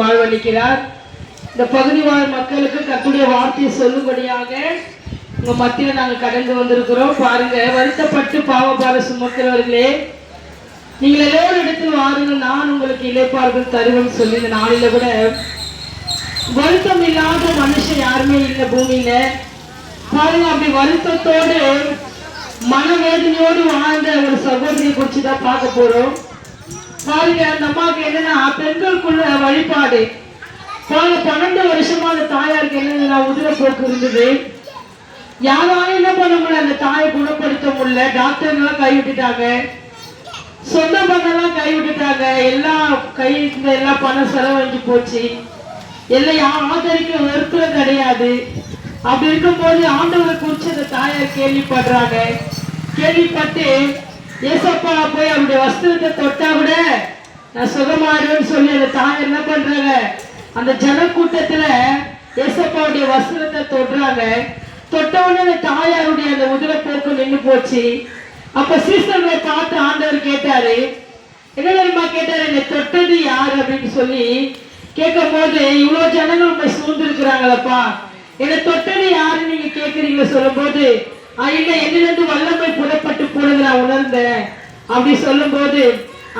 வாழ்வளிக்கிறார் இந்த பகுதி வாழ் மக்களுக்கு கத்துடைய வார்த்தையை சொல்லும்படியாக உங்க மத்தியில நாங்க கடந்து வந்திருக்கிறோம். பாருங்க வருத்தப்பட்டு பாவபார சுமக்கிறவர்களே நீங்கள் எல்லோரும் இடத்தில் வாருங்கள் நான் உங்களுக்கு இழைப்பார்கள் தருவன் சொல்லி இந்த நாளில கூட. வருத்தம் இல்லாத மனுஷன் யாருமே இல்லை பூமியில. பாருங்க அப்படி வருத்தத்தோடு மனவேதனையோடு வாழ்ந்த ஒரு சகோதரியை குறித்து தான் பார்க்க போறோம். பாருங்க அந்த அம்மாவுக்கு என்னன்னா பெண்களுக்குள்ள வழிபாடு. போன பன்னெண்டு வருஷமா அந்த தாயாருக்கு என்னன்னா உதிரப்போக்கு இருந்தது. யாராலும் என்ன பண்ண முடியல அந்த தாயை குணப்படுத்த முடியல. டாக்டர்லாம் கைவிட்டுட்டாங்க சொந்த பந்தெல்லாம் கைவிட்டுட்டாங்க எல்லாம் கை இருந்த எல்லாம் பணம் செலவழிஞ்சு போச்சு. எல்லாம் யார் ஆதரிக்க வெறுப்புல கிடையாது. அப்படி இருக்கும்போது ஆண்டவரை குறிச்சு அந்த தாயார் கேள்விப்படுறாங்க. கேள்விப்பட்டு ஏசப்பா போய் அவருடைய வஸ்திரத்தை தொட்டா கூட நான் சுகமாறுவேன்னு சொல்லி அந்த தாயார் என்ன பண்றாங்க? அந்த ஜனக்கூட்டத்துல ஏசப்பாவுடைய வஸ்திரத்தை தொடுறாங்க. தொட்ட உடனே அந்த தாயாருடைய அந்த உதிரப்போக்கு நின்று போச்சு. அப்ப சீசர்களை பார்த்து ஆண்டவர் கேட்டாரு என்ன தெரியுமா? கேட்டாரு என்னை தொட்டது யார்? அப்படின்னு சொல்லி கேட்கும் போது இவ்வளவு ஜனங்கள் உண்மை சூழ்ந்துருக்கிறாங்களப்பா. என்னை தொட்டது யாருன்னு நீங்க கேட்குறீங்க சொல்லும் போது இல்ல என்னிலிருந்து வல்லமை புறப்பட்டு போனது நான் உணர்ந்தேன். அப்படி சொல்லும் போது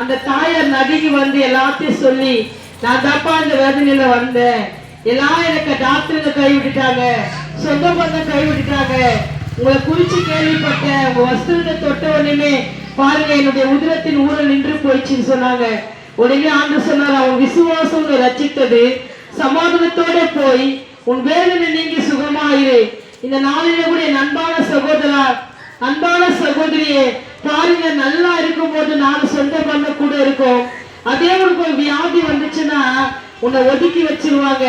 அந்த தாயார் நதிக்கு வந்து எல்லாத்தையும் சொல்லி நான் தப்பா இந்த வேதனையில வந்தேன். எல்லாம் எனக்கு டாக்டர் கை விட்டுட்டாங்க. சொந்த பந்தம் கை விட்டுட்டாங்க. உங்களை குறிச்சு கேள்விப்பட்டேன். உங்க வஸ்திரத்தை தொட்ட உடனே பாருங்க என்னுடைய உதிரத்தின் ஊரல் நின்று போயிடுச்சுன்னு சொன்னாங்க. உடனே ஆண்டு சொன்னார் அவன் விசுவாசம் ரச்சித்தது சமாதானத்தோட போய் உன் வேதனை நீங்கி சுகமாயிரு. இந்த நாளில கூட அன்பான சகோதரா அன்பான சகோதரியே பாருங்க நல்லா இருக்கும் போது நாலு சொந்த பண்ண கூட இருக்கும். அதே உனக்கு ஒரு வியாதி வந்துச்சுன்னா உன்னை ஒதுக்கி வச்சிருவாங்க.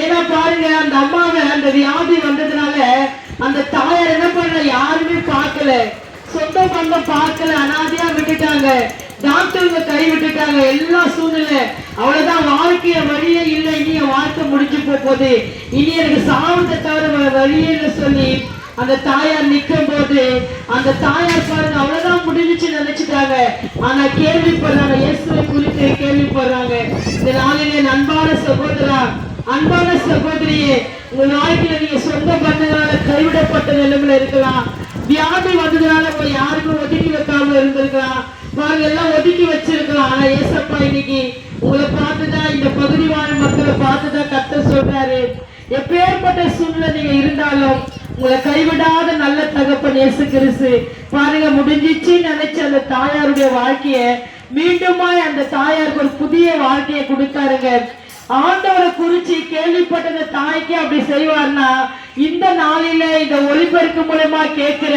ஏன்னா பாருங்க அந்த அம்மாவை அந்த வியாதி வந்ததுனால அந்த தாயார் என்ன பண்ண யாருமே பார்க்கல. சொந்த பந்தம் பார்க்கல அனாதையா விட்டுட்டாங்க. டாக்டருங்க கை விட்டுட்டாங்க எல்லா சூழ்நிலை. அவ்வளவுதான் வாழ்க்கைய வழியே இல்லை இனி என் வாழ்க்கை முடிஞ்சு போகுது. இனி எனக்கு சாவத்தை தவிர வேற சொல்லி அந்த தாயார் நிற்கும் போது அந்த தாயார் பாருங்க அவ்வளவுதான் முடிஞ்சுச்சு நினைச்சிட்டாங்க. ஆனா கேள்விப்படுறாங்க இயேசுவை குறித்து கேள்விப்படுறாங்க. இந்த நாளிலே அன்பான சகோதரா அன்பான சகோதரியே உங்க வாழ்க்கையில நீங்க சொந்த பந்தங்களால கைவிடப்பட்ட நிலைமையில இருக்கலாம். வியாதி வந்ததுனால இப்ப யாருக்கும் ஒதுக்கி வைக்காம இருந்திருக்கலாம். பாருங்க எல்லாம் ஒதுக்கி வச்சிருக்கலாம். ஆனா ஏசப்பா இன்னைக்கு உங்களை பார்த்துதான் இந்த பகுதி வாழ் மக்களை பார்த்துதான் கத்த சொல்றாரு. எப்பேற்பட்ட சூழ்நிலை நீங்க இருந்தாலும் உங்களை கைவிடாத நல்ல தகப்பன் இயேசு கிறிஸ்து. பாருங்க முடிஞ்சிச்சு நினைச்ச அந்த தாயாருடைய வாழ்க்கைய மீண்டுமாய் அந்த தாயாருக்கு ஒரு புதிய வாழ்க்கையை கொடுத்தாருங்க. ஆண்டவரை குறிச்சு கேள்விப்பட்ட அந்த தாய்க்கு அப்படி செய்வார்னா இந்த நாளில இந்த ஒளிபெருக்கு மூலமா கேட்கிற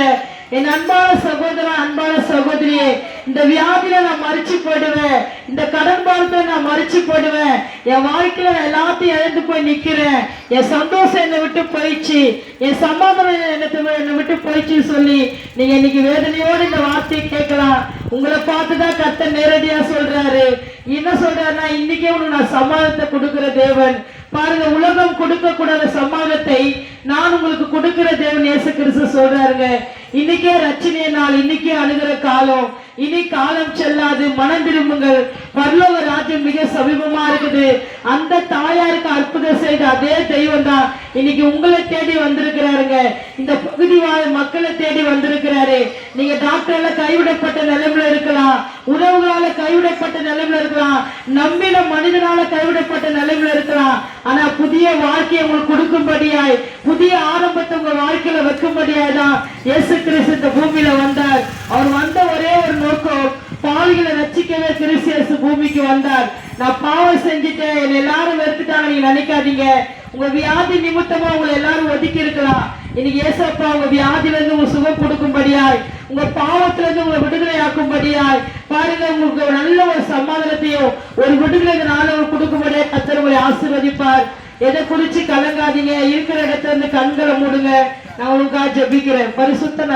என் அன்பான சகோதர அன்பான சகோதரியே இந்த வியாதியில நான் மறிச்சு போயிடுவேன். இந்த கடன் பாரத்தை நான் மறிச்சு போயிடுவேன். என் வாழ்க்கையில நான் எல்லாத்தையும் இழந்து போய் நிக்கிறேன். என் சந்தோஷம் என்னை விட்டு போயிடுச்சு. என் சமாதானம் என்னை என்னை விட்டு போயிடுச்சுன்னு சொல்லி நீங்க இன்னைக்கு வேதனையோடு இந்த வார்த்தையை கேட்கலாம். உங்களை பார்த்துதான் கத்த நேரடியா சொல்றாரு. என்ன சொல்றாருன்னா இன்னைக்கே உனக்கு நான் சமாதத்தை கொடுக்கிற தேவன். பாருங்க உலகம் கொடுக்க கூடாத சமாதத்தை நான் உங்களுக்கு கொடுக்கிற தேவன் இயேசு கிறிஸ்து சொல்றாருங்க. இன்னைக்கே ரச்சனைய நாள் இன்னைக்கே அணுகிற காலம். இனி காலம் செல்லாது. மனம் திரும்புங்கள். பரலோக ராஜ்யம் மிக சமீபமா இருக்குது. அந்த தாயாருக்கு அற்புதம் செய்த அதே தெய்வம் தான் இன்னைக்கு உங்களை தேடி வந்திருக்கிறாருங்க. இந்த பகுதி வாழ் மக்களை தேடி வந்திருக்கிறாரு. நீங்க டாக்டர்ல கைவிடப்பட்ட நிலைமையில இருக்கலாம். உறவுகளால கைவிடப்பட்ட நிலைமையில இருக்கலாம். நம்பின மனிதனால கைவிடப்பட்ட நிலைமையில இருக்கலாம். ஆனா புதிய வாழ்க்கையை உங்களுக்கு கொடுக்கும் கொடுக்கும்படியாய் புதிய ஆரம்பத்தை உங்க வாழ்க்கையில வைக்கும்படியாய்தான் இயேசு கிறிஸ்து இந்த பூமியில வந்தார். அவர் வந்த ஒரே ஒரு நோக்கம் பாவிகளை ரச்சிக்கவே கிறிஸ்து இயேசு பூமிக்கு வந்தார். நான் பாவம் செஞ்சுட்டேன் என்னை எல்லாரும் வெறுத்துட்டாங்க நீங்க நினைக்காதீங்க. உங்க வியாதி நிமித்தமா உங்களை எல்லாரும் ஒதுக்கி இருக்கலாம். இன்னைக்கு ஏசப்பா உங்க வியாதியில இருந்து உங்க சுகம் கொடுக்கும்படியாய் உங்க பாவத்துல இருந்து உங்களை விடுதலை ஆக்கும்படியாய் பாருங்க உங்களுக்கு நல்ல ஒரு சமாதானத்தையும் ஒரு விடுதலை நாள கொடுக்கும்படியாய் கத்தர் உங்களை ஆசீர்வதிப்பார். எதை குறிச்சு கலங்காதீங்க இருக்கிற இடத்துல இருந்து கண்களை மூடுங்க. நான் உங்களுக்காக ஜெபிக்கிறேன். பரிசுத்த நல்ல